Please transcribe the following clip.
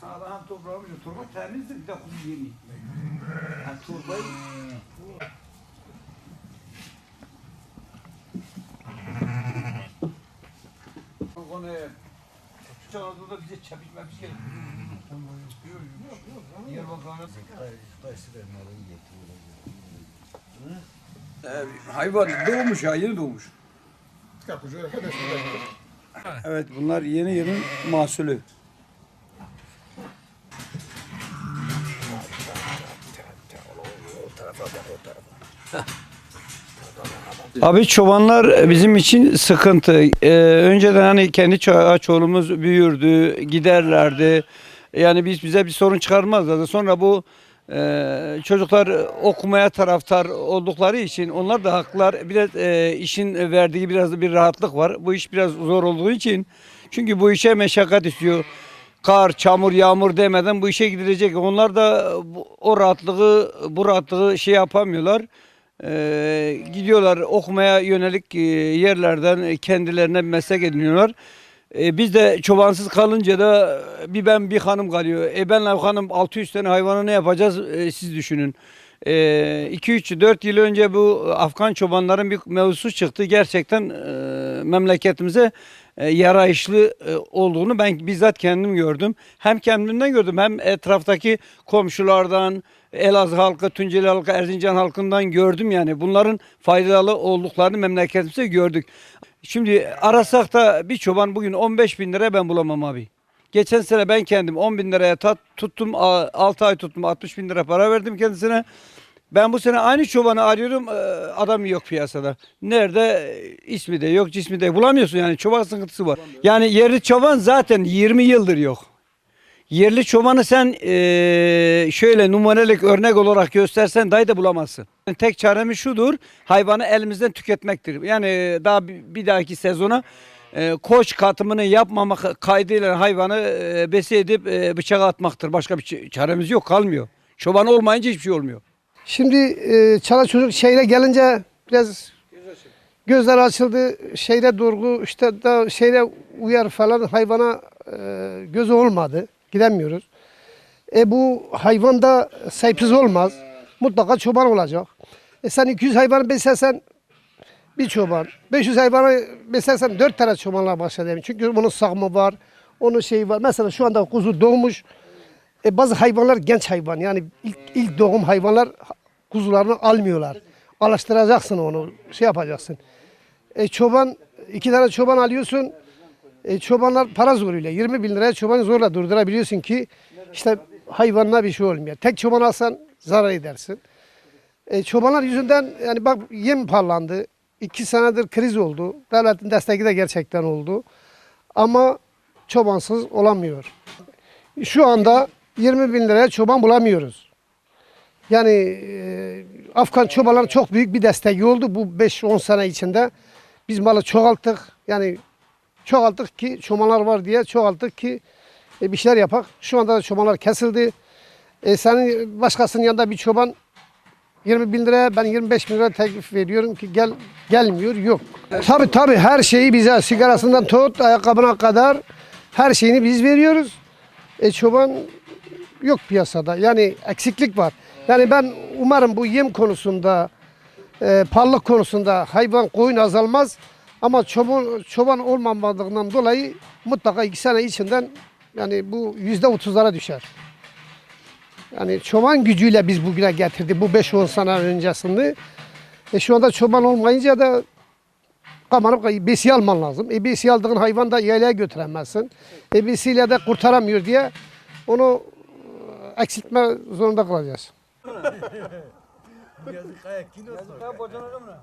Sağlam toprağımız torba temizdir bir de kuzu yemi. Yani torbayı onu Küçük Anadolu'da bize çepişmemiş gelir. Diyarbakır'a Ee, hayvan doğmuş ya yeni doğmuş. Evet bunlar yeni yılın mahsulü. Abi çobanlar bizim için sıkıntı. Ee, önceden hani kendi ço- çoğulumuz büyürdü, giderlerdi. Yani biz bize bir sorun çıkarmazlardı. Sonra bu e, çocuklar okumaya taraftar oldukları için onlar da haklar. Biraz e, işin verdiği biraz bir rahatlık var. Bu iş biraz zor olduğu için. Çünkü bu işe meşakkat istiyor. Kar, çamur, yağmur demeden bu işe gidilecek. Onlar da bu- o rahatlığı, bu rahatlığı şey yapamıyorlar. Ee, gidiyorlar okumaya yönelik e, yerlerden kendilerine bir meslek ediniyorlar. Ee, biz de çobansız kalınca da bir ben bir hanım kalıyor. E benle hanım 600 tane hayvanı ne yapacağız Ee, siz düşünün. 2-3-4 yıl önce bu Afgan çobanların bir mevzusu çıktı. Gerçekten e, memleketimize e, yarayışlı e, olduğunu ben bizzat kendim gördüm. Hem kendimden gördüm hem etraftaki komşulardan, Elazığ halkı, Tunceli halkı, Erzincan halkından gördüm yani. Bunların faydalı olduklarını memleketimizde gördük. Şimdi arasak da bir çoban bugün 15 bin lira ben bulamam abi. Geçen sene ben kendim 10 bin liraya tuttum, 6 ay tuttum 60 bin lira para verdim kendisine. Ben bu sene aynı çobanı arıyorum, e, adam yok piyasada. Nerede? E, ismi de yok, cismi de bulamıyorsun yani çoban sıkıntısı var. Yani yerli çoban zaten 20 yıldır yok. Yerli çobanı sen eee, şöyle numaralık örnek olarak göstersen dahi de bulamazsın. Tek çaremiz şudur, hayvanı elimizden tüketmektir. Yani daha bir, dahaki sezona eee, koç katımını yapmamak kaydıyla hayvanı eee besi edip bıçağa atmaktır. Başka bir çaremiz yok, kalmıyor. Çoban olmayınca hiçbir şey olmuyor. Şimdi e, çala çocuk şeyle gelince biraz gözler açıldı. Şeyle durgu işte da şeyle uyar falan hayvana e, gözü olmadı. Gidemiyoruz. E bu hayvan da sahipsiz olmaz. Mutlaka çoban olacak. E sen 200 hayvanı beslersen bir çoban. 500 hayvanı beslersen 4 tane çobanla başlayalım. Çünkü bunun sağımı var. Onun şeyi var. Mesela şu anda kuzu doğmuş. E, bazı hayvanlar genç hayvan. Yani ilk, ilk doğum hayvanlar kuzularını almıyorlar. Alıştıracaksın onu. Şey yapacaksın. E, çoban, iki tane çoban alıyorsun. E, çobanlar para zoruyla 20 bin liraya çobanı zorla durdurabiliyorsun ki işte hayvanına bir şey olmuyor. Tek çoban alsan zarar edersin. E, çobanlar yüzünden yani bak yem parlandı. İki senedir kriz oldu. Devletin desteği de gerçekten oldu. Ama çobansız olamıyor. Şu anda 20 bin liraya çoban bulamıyoruz. Yani e, Afgan çobanların çok büyük bir desteği oldu bu 5-10 sene içinde. Biz malı çoğalttık. Yani çoğalttık ki çobanlar var diye çoğalttık ki e, bir şeyler yapak. Şu anda da çobanlar kesildi. E, senin başkasının yanında bir çoban 20 bin liraya ben 25 bin lira teklif veriyorum ki gel gelmiyor yok. Tabi tabi her şeyi bize sigarasından tut ayakkabına kadar her şeyini biz veriyoruz. E, çoban yok piyasada. Yani eksiklik var. Yani ben umarım bu yem konusunda, e, parlık konusunda hayvan koyun azalmaz. Ama çoban, çoban olmamadığından dolayı mutlaka iki sene içinden yani bu yüzde otuzlara düşer. Yani çoban gücüyle biz bugüne getirdik bu 5-10 sene öncesinde. E şu anda çoban olmayınca da kamanıp besi alman lazım. E besi aldığın hayvan da yaylaya götüremezsin. E besiyle de kurtaramıyor diye onu e, eksiltme zorunda kalacağız. Yazık, bocanır mı?